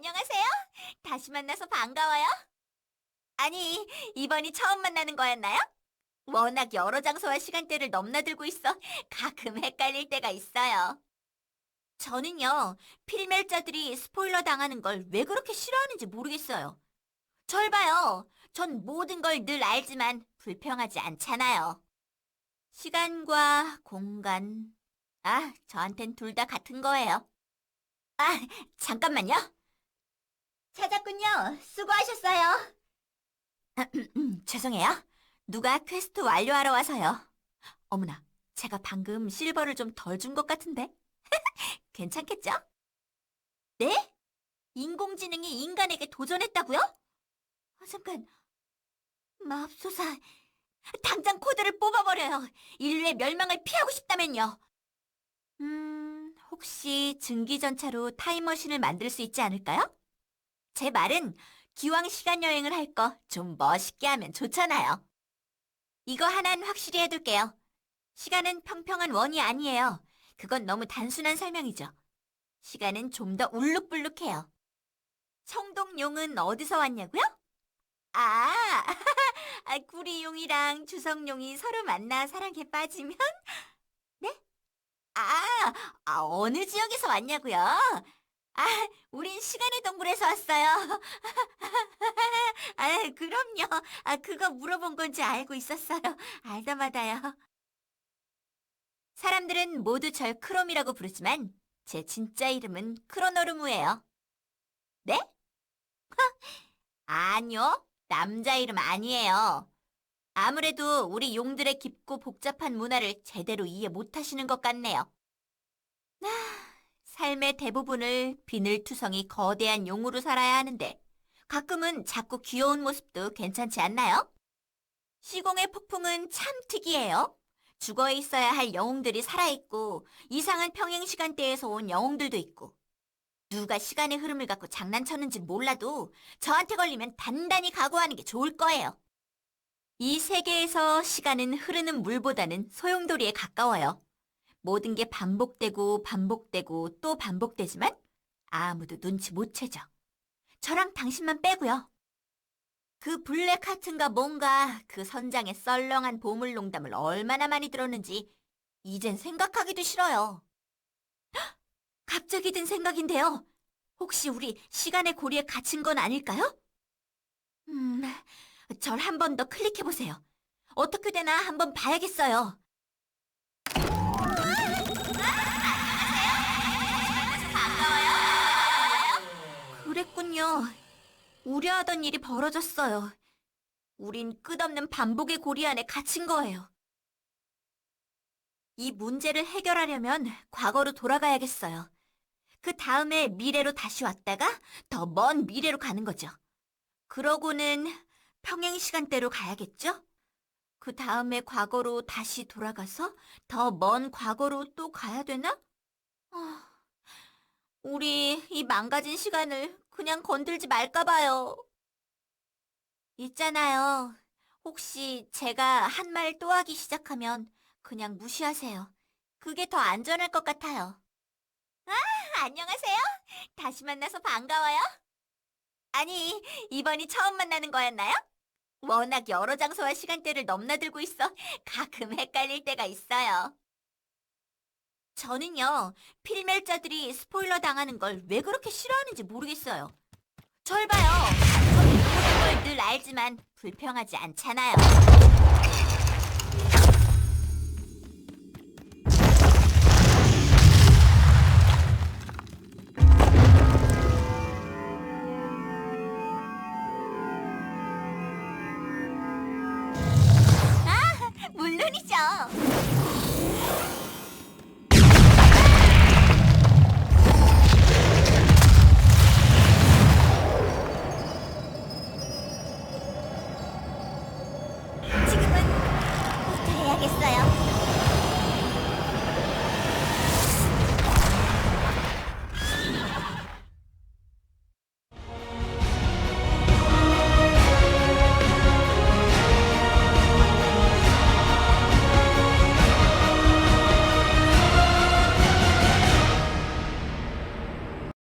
안녕하세요. 다시 만나서 반가워요. 아니, 이번이 처음 만나는 거였나요? 워낙 여러 장소와 시간대를 넘나들고 있어 가끔 헷갈릴 때가 있어요. 저는요, 필멸자들이 스포일러 당하는 걸 왜 그렇게 싫어하는지 모르겠어요. 절 봐요. 전 모든 걸 늘 알지만 불평하지 않잖아요. 시간과 공간. 아, 저한텐 둘 다 같은 거예요. 아, 잠깐만요. 찾았군요. 수고하셨어요. 죄송해요. 누가 퀘스트 완료하러 와서요. 어머나, 제가 방금 실버를 좀 덜 준 것 같은데? 괜찮겠죠? 네? 인공지능이 인간에게 도전했다고요? 아, 잠깐. 맙소사. 당장 코드를 뽑아버려요. 인류의 멸망을 피하고 싶다면요. 음, 혹시 증기전차로 타임머신을 만들 수 있지 않을까요? 제 말은 기왕 시간 여행을 할 거 좀 멋있게 하면 좋잖아요. 이거 하나는 확실히 해둘게요. 시간은 평평한 원이 아니에요. 그건 너무 단순한 설명이죠. 시간은 좀 더 울룩불룩해요. 청동용은 어디서 왔냐고요? 아, 아, 구리용이랑 주성용이 서로 만나 사랑에 빠지면? 네? 아, 아, 어느 지역에서 왔냐고요? 아, 우린 시간의 동굴에서 왔어요. 아, 그럼요. 아, 그거 물어본 건지 알고 있었어요. 알다마다요. 사람들은 모두 절 크롬이라고 부르지만 제 진짜 이름은 크로노르무예요. 네? 아니요. 남자 이름 아니에요. 아무래도 우리 용들의 깊고 복잡한 문화를 제대로 이해 못하시는 것 같네요. 아, 삶의 대부분을 비늘투성이 거대한 용으로 살아야 하는데 가끔은 작고 귀여운 모습도 괜찮지 않나요? 시공의 폭풍은 참 특이해요. 죽어 있어야 할 영웅들이 살아있고 이상한 평행 시간대에서 온 영웅들도 있고 누가 시간의 흐름을 갖고 장난쳤는지 몰라도 저한테 걸리면 단단히 각오하는 게 좋을 거예요. 이 세계에서 시간은 흐르는 물보다는 소용돌이에 가까워요. 모든 게 반복되고 반복되고 또 반복되지만 아무도 눈치 못 채죠. 저랑 당신만 빼고요. 그 블랙 하트인가 뭔가 그 선장의 썰렁한 보물 농담을 얼마나 많이 들었는지 이젠 생각하기도 싫어요. 헉! 갑자기 든 생각인데요. 혹시 우리 시간의 고리에 갇힌 건 아닐까요? 음, 절 한 번 더 클릭해보세요. 어떻게 되나 한번 봐야겠어요. 우려하던 일이 벌어졌어요. 우린 끝없는 반복의 고리 안에 갇힌 거예요. 이 문제를 해결하려면 과거로 돌아가야겠어요. 그 다음에 미래로 다시 왔다가 더 먼 미래로 가는 거죠. 그러고는 평행 시간대로 가야겠죠? 그 다음에 과거로 다시 돌아가서 더 먼 과거로 또 가야 되나? 아, 우리 이 망가진 시간을 그냥 건들지 말까 봐요. 있잖아요. 혹시 제가 한 말 또 하기 시작하면 그냥 무시하세요. 그게 더 안전할 것 같아요. 아, 안녕하세요. 다시 만나서 반가워요. 아니, 이번이 처음 만나는 거였나요? 워낙 여러 장소와 시간대를 넘나들고 있어 가끔 헷갈릴 때가 있어요. 저는요, 필멸자들이 스포일러 당하는 걸 왜 그렇게 싫어하는지 모르겠어요. 절 봐요. 전 모든 걸 늘 알지만 불평하지 않잖아요. 아, 물론이죠.